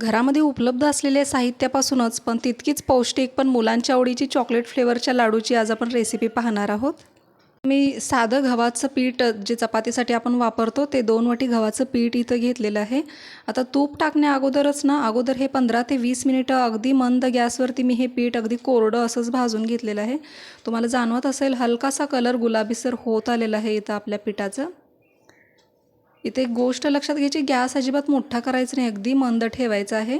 घरामध्ये उपलब्ध असलेल्या साहित्यापासूनच पण तितकीच पौष्टिक पण मुलांच्या आवडीची चॉकलेट फ्लेवरच्या लाडूची आज आपण रेसिपी पाहणार आहोत. मी साधं गव्हाचं पीठ जे चपातीसाठी आपण वापरतो ते दोन वाटी गव्हाचं पीठ इथं घेतलेलं आहे. आता तूप टाकण्या अगोदरच ना अगोदर हे पंधरा ते वीस मिनिटं अगदी मंद गॅसवरती मी हे पीठ अगदी कोरडं असंच भाजून घेतलेलं आहे. तुम्हाला जाणवत असेल हलकासा कलर गुलाबीसर होत आलेला आहे इथं आपल्या पिठाचं. इथे एक गोष्ट लक्षात घ्यायची गॅस अजिबात मोठा करायचा नाही अगदी मंद ठेवायचा आहे.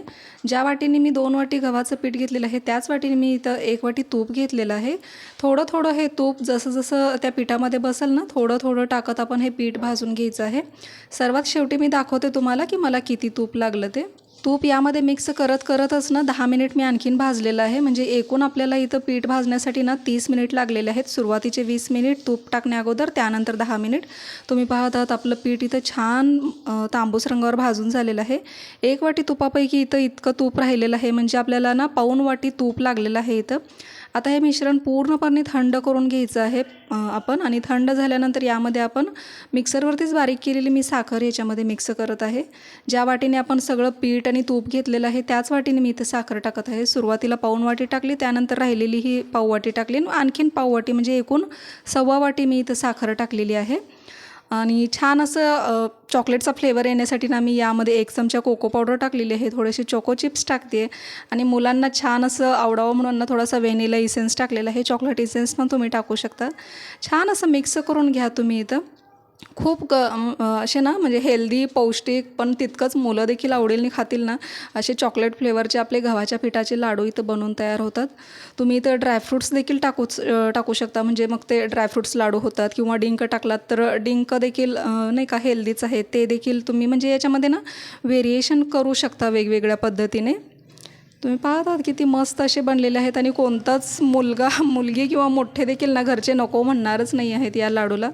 ज्या वाटीने मी दोन वाटी गव्हाचं पीठ घेतलेलं आहे त्याच वाटीने मी इथं एक वाटी तूप घेतलेलं आहे. थोडं थोडं हे तूप जसं जसं त्या पिठामध्ये बसेल ना थोडं थोडं टाकत आपण हे पीठ भाजून घ्यायचं आहे. सर्वात शेवटी मी दाखवते तुम्हाला की मला किती तूप लागलं ते. तूप यामध्ये मिक्स करत करतच ना दहा मिनिट मी आणखीन भाजलेलं आहे. म्हणजे एकूण आपल्याला इथं पीठ भाजण्यासाठी ना तीस मिनिट लागलेले आहेत. सुरुवातीचे वीस मिनिट तूप टाकण्या अगोदर त्यानंतर दहा मिनिट. तुम्ही पाहत आहात आपलं पीठ इथं छान तांबूस रंगावर भाजून झालेलं आहे. एक वाटी तुपापैकी इथं इतकं तूप राहिलेलं आहे. म्हणजे आपल्याला ना पाऊण वाटी तूप लागलेलं आहे इथं. आता हे मिश्रण पूर्णपणे थंड करून घ्यायचं आहे आपण. आणि थंड झाल्यानंतर यामध्ये आपण मिक्सरवरतीच बारीक केलेली मी साखर याच्यामध्ये मिक्स करत आहे. ज्या वाटीने आपण सगळं पीठ आणि तूप घेतलेलं आहे त्याच वाटीने मी इथं साखर टाकत आहे. सुरुवातीला पाऊण वाटी टाकली त्यानंतर राहिलेली ही पाववाटी टाकली. आणि आणखीन पाववाटी म्हणजे एकूण सव्वा वाटी मी इथं साखर टाकलेली आहे. आणि छान असं चॉकलेटचा फ्लेवर येण्यासाठी ना मी यामध्ये एक चमचा कोको पावडर टाकलेली आहे थोडेसे चोको चिप्स टाकते. आणि मुलांना छान असं आवडावं म्हणून ना थोडासा व्हॅनिला इसेन्स टाकलेला आहे चॉकलेट इसेन्स पण तुम्ही टाकू शकता. छान असं मिक्स करून घ्या तुम्ही इथं. खूप ग असे ना म्हणजे हेल्दी पौष्टिक पण तितकंच मुलं देखील आवडेल खातील ना असे चॉकलेट फ्लेवरचे आपले गव्हाच्या पिठाचे लाडू इथं बनवून तयार होतात. तुम्ही इथं ड्रायफ्रूट्स देखील टाकूच टाकू शकता. म्हणजे मग ते ड्रायफ्रूट्स लाडू होतात किंवा डिंक टाकलात तर डिंक देखील नाही का हेल्दीच आहे. ते देखील तुम्ही म्हणजे याच्यामध्ये ना व्हेरिएशन करू शकता वेगवेगळ्या पद्धतीने. तुम्ही पाहत आहात किती मस्त असे बनलेले आहेत आणि कोणताच मुलगा मुलगी किंवा मोठे देखील ना घरचे नको म्हणणारच नाही आहेत या लाडूला.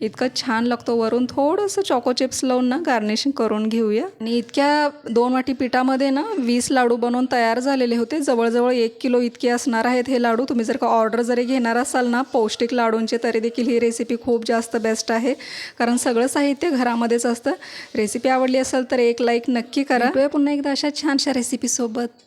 इतकं छान लागतो वरून. थोडंसं चॉको चिप्स लावून ना गार्निशिंग करून घेऊया. आणि इतक्या दोन वाटी पिठामध्ये ना वीस लाडू बनवून तयार झालेले होते. जवळजवळ एक किलो इतके असणार आहेत हे लाडू. तुम्ही जर का ऑर्डर जरी घेणार असाल ना पौष्टिक लाडूंचे तरी देखील ही रेसिपी खूप जास्त बेस्ट आहे. कारण सगळं साहित्य घरामध्येच असतं. रेसिपी आवडली असेल तर एक लाईक नक्की करा. पुन्हा एकदा अशा छानशा रेसिपीसोबत